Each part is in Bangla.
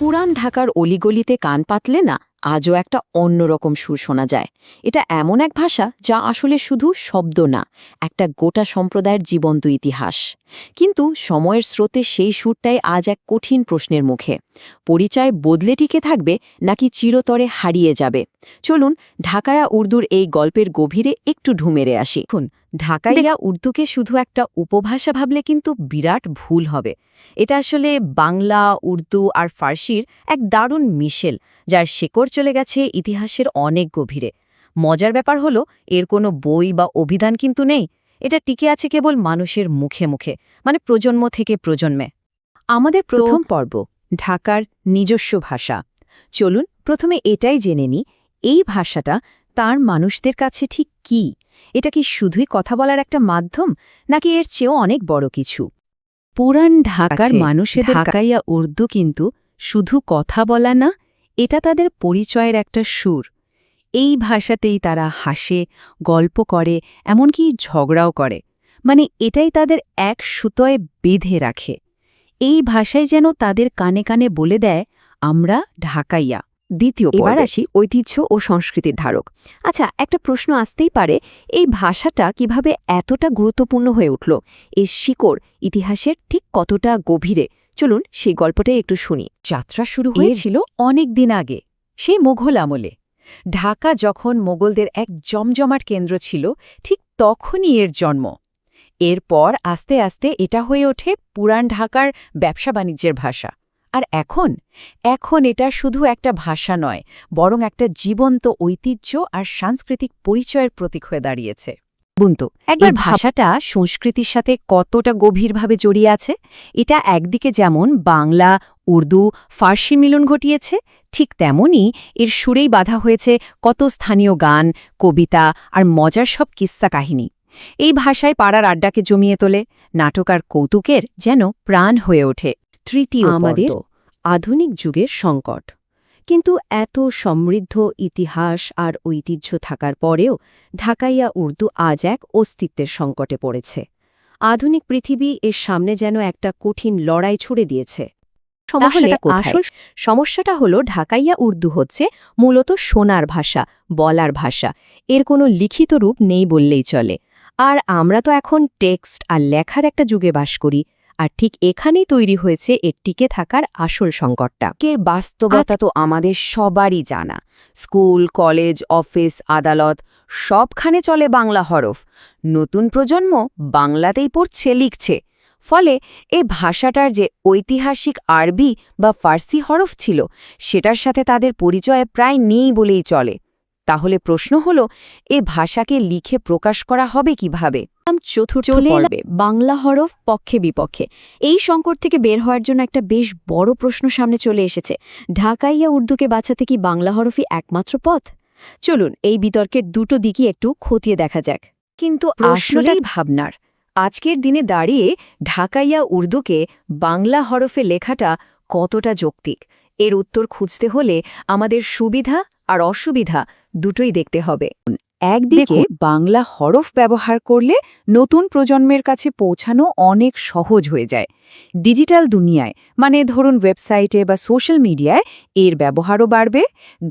পুরান ঢাকার অলিগলিতে কান পাতলে না আজও একটা অন্যরকম সুর শোনা যায়। এটা এমন এক ভাষা যা আসলে শুধু শব্দ না, একটা গোটা সম্প্রদায়ের জীবন্ত ইতিহাস। কিন্তু সময়ের স্রোতে সেই সুরটাই আজ এক কঠিন প্রশ্নের মুখে। পরিচয় বদলে টিকে থাকবে নাকি চিরতরে হারিয়ে যাবে? চলুন ঢাকায়া উর্দুর এই গল্পের গভীরে একটু ঢুমেরে আসি। ঢাকাইয়া উর্দুকে শুধু একটা উপভাষা ভাবলে কিন্তু বিরাট ভুল হবে। এটা আসলে বাংলা উর্দু আর ফার্সির এক দারুণ মিশেল যার শেকড় চলে গেছে ইতিহাসের অনেক গভীরে। মজার ব্যাপার হলো এর কোনো বই বা অভিধান কিন্তু নেই। এটা টিকে আছে কেবল মানুষের মুখে মুখে মানে প্রজন্ম থেকে প্রজন্মে। আমাদের প্রথম পর্ব ঢাকার নিজস্ব ভাষা। চলুন প্রথমে এটাই জেনে নিই এই ভাষাটা তার মানুষদের কাছে ঠিক কি? এটা কি শুধুই কথা বলার একটা মাধ্যম নাকি এর চেয়েও অনেক বড় কিছু? পুরান ঢাকার আছে, মানুষেদের ঢাকাইয়া উর্দু কিন্তু শুধু কথা বলা না এটা তাদের পরিচয়ের একটা সুর। এই ভাষাতেই তারা হাসে গল্প করে এমনকি ঝগড়াও করে। মানে এটাই তাদের এক সুতোয় বেঁধে রাখে। এই ভাষায় যেন তাদের কানে কানে বলে দেয় আমরা ঢাকাইয়া। দ্বিতীয় এবার আসি ঐতিহ্য ও সংস্কৃতির ধারক। আচ্ছা একটা প্রশ্ন আসতেই পারে এই ভাষাটা কীভাবে এতটা গুরুত্বপূর্ণ হয়ে উঠল? এই শিকড় ইতিহাসের ঠিক কতটা গভীরে? চলুন সেই গল্পটাই একটু শুনি। যাত্রা শুরু হয়েছিল অনেক দিন আগে সেই মোঘল আমলে। ঢাকা যখন মোগলদের এক জমজমাট কেন্দ্র ছিল ঠিক তখনই এর জন্ম। এরপর আস্তে আস্তে এটা হয়ে ওঠে পুরান ঢাকার ব্যবসা বাণিজ্যের ভাষা। আর এখন? এখন এটা শুধু একটা ভাষা নয় বরং একটা জীবন্ত ঐতিহ্য আর সাংস্কৃতিক পরিচয়ের প্রতীক হয়ে দাঁড়িয়েছে। বুনতো একবার ভাষাটা সংস্কৃতির সাথে কতটা গভীরভাবে জড়িয়ে আছে এটা একদিকে যেমন বাংলা উর্দু ফার্সি মিলন ঘটিয়েছে ঠিক তেমনই এর সুরেই বাধা হয়েছে কত স্থানীয় গান কবিতা আর মজার সব কিস্সা কাহিনী। এই ভাষায় পাড়ার আড্ডাকে জমিয়ে তোলে নাটক আর কৌতুকের যেন প্রাণ হয়ে ওঠে। তৃতীয় আমাদের আধুনিক যুগের সংকট। কিন্তু এত সমৃদ্ধ ইতিহাস আর ঐতিহ্য থাকার পরেও ঢাকাইয়া উর্দু আজ এক অস্তিত্বের সংকটে পড়েছে। আধুনিক পৃথিবী এর সামনে যেন একটা কঠিন লড়াই ছুড়ে দিয়েছে। সমস্যাটা কোথায়? আসল সমস্যাটা হলো ঢাকাইয়া উর্দু হচ্ছে মূলত শোনার ভাষা বলার ভাষা। এর কোনো লিখিত রূপ নেই বললেই চলে। আর আমরা তো এখন টেক্সট আর লেখার একটা যুগে বাস করি। আর ঠিক এখানেই তৈরি হয়েছে এর টিকে থাকার আসল সংকটটা। এর বাস্তবতা তো আমাদের সবারই জানা। স্কুল কলেজ অফিস আদালত সবখানে চলে বাংলা হরফ। নতুন প্রজন্ম বাংলাতেই পড়ছে লিখছে। ফলে এ ভাষাটার যে ঐতিহাসিক আরবি বা ফার্সি হরফ ছিল সেটার সাথে তাদের পরিচয় প্রায় নেই বলেই চলে। তাহলে প্রশ্ন হলো এ ভাষাকে লিখে প্রকাশ করা হবে কীভাবে? চতুর্থ পর্বে বাংলা হরফ পক্ষে বিপক্ষে। এই সংকট থেকে বের হওয়ার জন্য একটা বেশ বড় প্রশ্ন সামনে চলে এসেছে। ঢাকাইয়া উর্দুকে বাঁচাতে কি বাংলা হরফই একমাত্র পথ? চলুন এই বিতর্কের দুটো দিকই একটু খতিয়ে দেখা যাক। কিন্তু আসলেই ভাবনার। আজকের দিনে দাঁড়িয়ে ঢাকাইয়া উর্দুকে বাংলা হরফে লেখাটা কতটা যৌক্তিক? এর উত্তর খুঁজতে হলে আমাদের সুবিধা আর অসুবিধা দুটোই দেখতে হবে। একদিকে বাংলা হরফ ব্যবহার করলে নতুন প্রজন্মের কাছে পৌঁছানো অনেক সহজ হয়ে যায়। ডিজিটাল দুনিয়ায় মানে ধরুন ওয়েবসাইটে বা সোশ্যাল মিডিয়ায় এর ব্যবহারও বাড়বে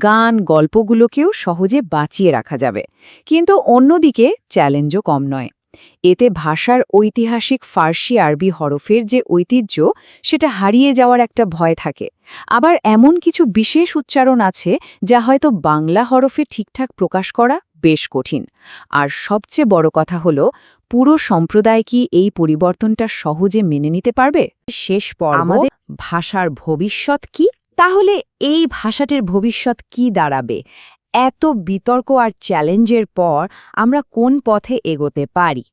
গান গল্পগুলোকেও সহজে বাঁচিয়ে রাখা যাবে। কিন্তু অন্যদিকে চ্যালেঞ্জও কম নয়। এতে ভাষার ঐতিহাসিক ফার্সি আরবি হরফের যে ঐতিহ্য সেটা হারিয়ে যাওয়ার একটা ভয় থাকে। আবার এমন কিছু বিশেষ উচ্চারণ আছে যা হয়তো বাংলা হরফে ঠিকঠাক প্রকাশ করা বেশ কঠিন। আর সবচেয়ে বড় কথা হলো পুরো সম্প্রদায় কি এই পরিবর্তনটা সহজে মেনে নিতে পারবে? শেষ পর্ব আমাদের- ভাষার ভবিষ্যৎ কি? তাহলে এই ভাষাটির ভবিষ্যৎ কি দাঁড়াবে? এত বিতর্ক আর চ্যালেঞ্জের পর আমরা কোন পথে এগোতে পারি?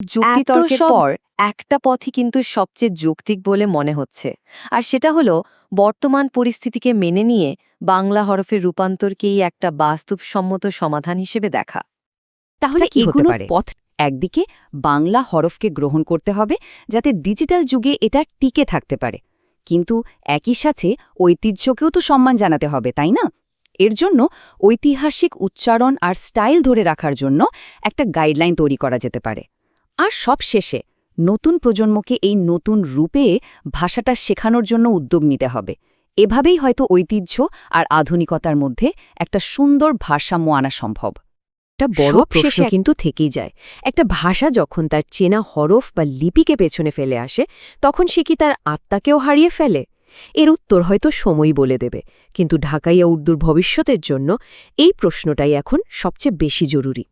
যুক্তিতর্কের পর একটা পথই কিন্তু সবচেয়ে যৌক্তিক বলে মনে হচ্ছে। আর সেটা হলো বর্তমান পরিস্থিতিকে মেনে নিয়ে বাংলা হরফের রূপান্তরকেই একটা বাস্তবসম্মত সমাধান হিসেবে দেখা। তাহলে এগুলো? পথ একদিকে বাংলা হরফকে গ্রহণ করতে হবে যাতে ডিজিটাল যুগে এটা টিকে থাকতে পারে। কিন্তু একই সাথে ঐতিহ্যকেও তো সম্মান জানাতে হবে তাই না? এর জন্য ঐতিহাসিক উচ্চারণ আর স্টাইল ধরে রাখার জন্য একটা গাইডলাইন তৈরি করা যেতে পারে। আর সব শেষে নতুন প্রজন্মকে এই নতুন রূপে ভাষাটা শেখানোর জন্য উদ্যোগ নিতে হবে। এভাবেই হয়তো ঐতিহ্য আর আধুনিকতার মধ্যে একটা সুন্দর ভারসাম্য আনা সম্ভব। একটা বড় প্রশ্ন শেষে কিন্তু থেকেই যায়। একটা ভাষা যখন তার চেনা হরফ বা লিপিকে পেছনে ফেলে আসে তখন সে কি তার আত্মাকেও হারিয়ে ফেলে? এর উত্তর হয়তো সময় বলে দেবে, কিন্তু ঢাকাইয়া উর্দুর ভবিষ্যতের জন্য এই প্রশ্নটাই এখন সবচেয়ে বেশি জরুরি।